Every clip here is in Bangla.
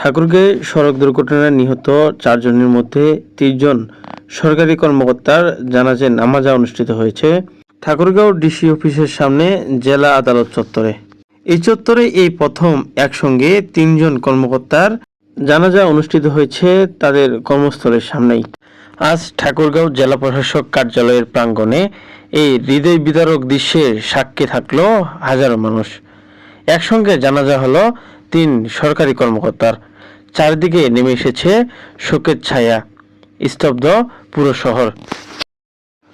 ঠাকুরগাঁয়ে সড়ক দুর্ঘটনায় নিহত চারজনের মধ্যে তিনজন সরকারি কর্মকর্তার জানাজে নামাজা অনুষ্ঠিত হয়েছে। ঠাকুরগাঁও ডিসি অফিসের সামনে জেলা আদালত চত্বরে। এই চত্বরে এই প্রথম একসঙ্গে তিনজন কর্মকর্তার জানাজা অনুষ্ঠিত হয়েছে তাদের কর্মস্থলের সামনেই। আজ ঠাকুরগাঁও জেলা প্রশাসক কার্যালয়ের প্রাঙ্গণে এই হৃদয় বিদারক দৃশ্যের সাক্ষী থাকল হাজারো মানুষ। একসঙ্গে জানাজা হলো তিন সরকারি কর্মকর্তার। চারদিকে নেমে এসেছে শোকের ছায়া, স্তব্ধ পুরো শহর।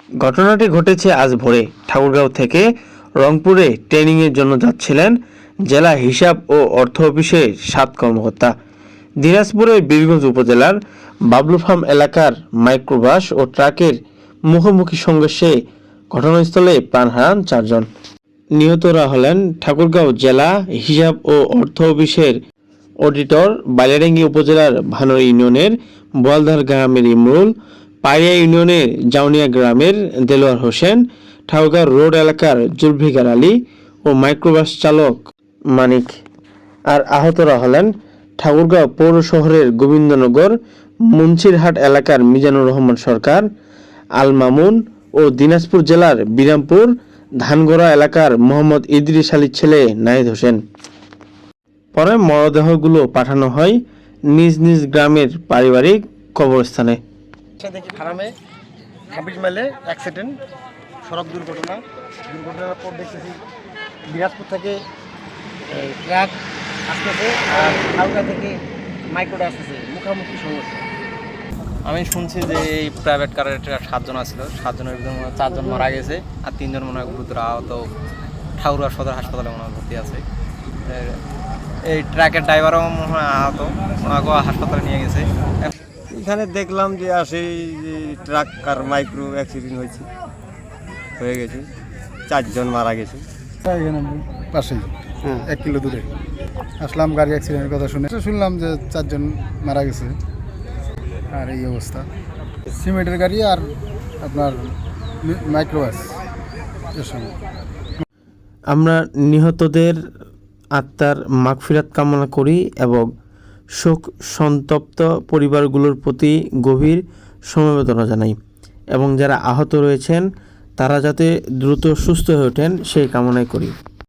ঘটনাটি ঘটেছে আজ ভোরে। ঠাকুরগাঁও থেকে রংপুরে ট্রেনিংয়ের জন্য যাচ্ছিলেন জেলা হিসাব ও অর্থ অফিসের সাত কর্মকর্তা। দিনাজপুরের বীরগঞ্জ উপজেলার বাবলু ফার্ম এলাকার মাইক্রোবাস ও ট্রাকের মুখোমুখি সংঘর্ষে ঘটনাস্থলে প্রাণ হারান চারজন। নিহতরা হলেন ঠাকুরগাঁও জেলা হিসাব ও অর্থ অফিসের অডিটর বাইলাডাঙ্গি উপজেলার ভানোর ইউনিয়নের বোয়ালধার গ্রামের ইমরুল, পাড়িয়া ইউনিয়নের জাউনিয়া গ্রামের দেলোয়ার হোসেন, ঠাকুরগাঁও রোড এলাকার জুলভিকার আলী ও মাইক্রোবাস চালক মানিক। আর আহতরা হলেন ঠাকুরগাঁও পৌর শহরের গোবিন্দনগর, মুন্সিরহাট এলাকার মিজানুর রহমান সরকার আল মামুন ও দিনাজপুর জেলার বিরামপুর, ধানগড়া এলাকার মোহাম্মদ ইদ্রিস আলীর ছেলে নাহিদ হোসেন। পরে মরদেহগুলো পাঠানো হয় নিজ নিজ গ্রামের পারিবারিক কবরস্থানে। সে দেখি ফার্মে ছাব্বিশ মাইলে অ্যাক্সিডেন্ট সড়ক দুর্ঘটনা। দুর্ঘটনার পর দেখতেছি দিনাজপুর থেকে ট্রাক আসতেছে আর হালকা থেকে মাইক্রোটা আসতেছে মুখামুখি সমস্যা আমি শুনছি যে এই প্রাইভেট কারের একটা সাতজন আসছিল সাতজনের ভিতরে মনে হয় চারজন মারা গেছে আর তিনজন মনে হয় গুরুতর আহত ঠাকুরগাঁও সদর হাসপাতালে মনে হয় ভর্তি আছে। এই ট্রাকের ড্রাইভারও মনে হয় আহত। ওনাকেও হাসপাতালে নিয়ে গেছে। এখানে দেখলাম যে আসে যে ট্রাক আর মাইক্রো অ্যাক্সিডেন্ট হয়েছে। হয়ে গেছে। চারজন মারা গেছে। পাশেই এক কিলো দূরে। আসলাম গাড়ি অ্যাক্সিডেন্টের কথা শুনে। শুনলাম যে চারজন মারা গেছে। আর এই অবস্থা। সিমেন্টের গাড়ি আর আপনার মাইক্রোবাস। এর সঙ্গে আমরা নিহতদের আত্মার মাগফিরাত কামনা করি এবং শোক সন্তপ্ত পরিবারগুলোর প্রতি গভীর সমবেদনা জানাই। এবং যারা আহত রয়েছেন, তারা যাতে দ্রুত সুস্থ হয়ে ওঠেন, সেই কামনাই করি।